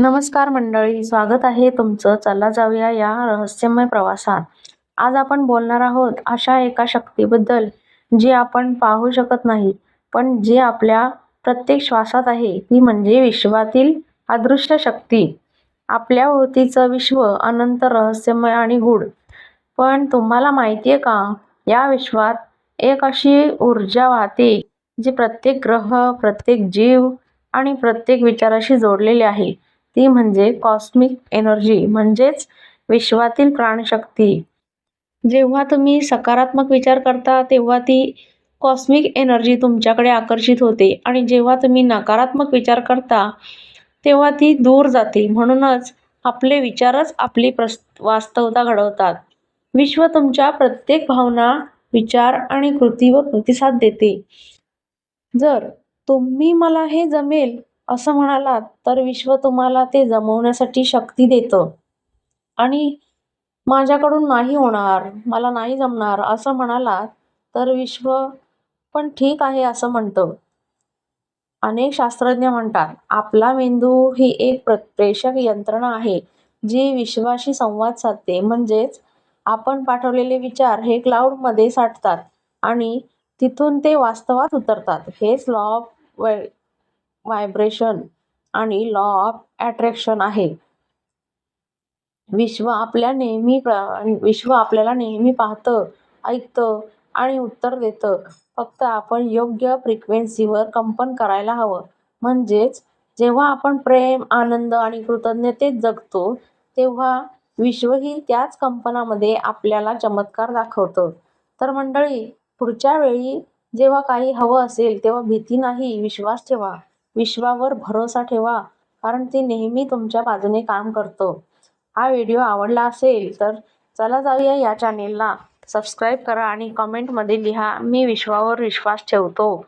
नमस्कार मंडळी स्वागत आहे तुमचं चला जाऊया या रहस्यमय प्रवासात. आज आपण बोलणार आहोत अशा एका शक्तीबद्दल जी आपण पाहू शकत नाही पण जी आपल्या प्रत्येक श्वासात आहे ती म्हणजे विश्वातील अदृश्य शक्ती. आपल्या भोवतीचं विश्व अनंत रहस्यमय आणि गूढ. पण तुम्हाला माहिती आहे का या विश्वात एक अशी ऊर्जा वाहते जी प्रत्येक ग्रह प्रत्येक जीव आणि प्रत्येक विचाराशी जोडलेली आहे. ती म्हणजे कॉस्मिक एनर्जी म्हणजेच विश्वातील प्राणशक्ती. जेव्हा तुम्ही सकारात्मक विचार करता तेव्हा ती कॉस्मिक एनर्जी तुमच्याकडे आकर्षित होते. आणि जेव्हा तुम्ही नकारात्मक विचार करता तेव्हा ती दूर जाते. म्हणूनच आपले विचारच आपली प्रस वास्तवता घडवतात. विश्व तुमच्या प्रत्येक भावना विचार आणि कृतीवर प्रतिसाद देते. जर तुम्ही मला हे जमेल असं म्हणालात तर विश्व तुम्हाला ते जमवण्यासाठी शक्ती देतं. आणि माझ्याकडून नाही होणार मला नाही जमणार असं म्हणालात तर विश्व पण ठीक आहे असं म्हणतं. अनेक शास्त्रज्ञ म्हणतात आपला मेंदू ही एक प्र प्रेषक यंत्रणा आहे जी विश्वाशी संवाद साधते. म्हणजेच आपण पाठवलेले विचार हे क्लाउडमध्ये साठतात आणि तिथून ते वास्तवात उतरतात. हेच लॉ ऑफ व्हायब्रेशन आणि लॉ ऑफ अट्रॅक्शन आहे. विश्व आपल्या नेहमी विश्व आपल्याला नेहमी पाहतं ऐकतं आणि उत्तर देतं. फक्त आपण योग्य फ्रिक्वेन्सीवर कंपन करायला हवं. म्हणजेच जेव्हा आपण प्रेम आनंद आणि कृतज्ञतेत जगतो तेव्हा विश्वही त्याच कंपनामध्ये आपल्याला चमत्कार दाखवतं. तर मंडळी पुढच्या वेळी जेव्हा काही हवं असेल तेव्हा भीती नाही विश्वास ठेवा. विश्वावर भरोसा ठेवा कारण ते नेहमी तुमच्या बाजूने काम करतं. हा व्हिडिओ आवडला असेल तर चला जाऊया या चॅनेलला सबस्क्राईब करा आणि कमेंटमध्ये लिहा मी विश्वावर विश्वास ठेवतो.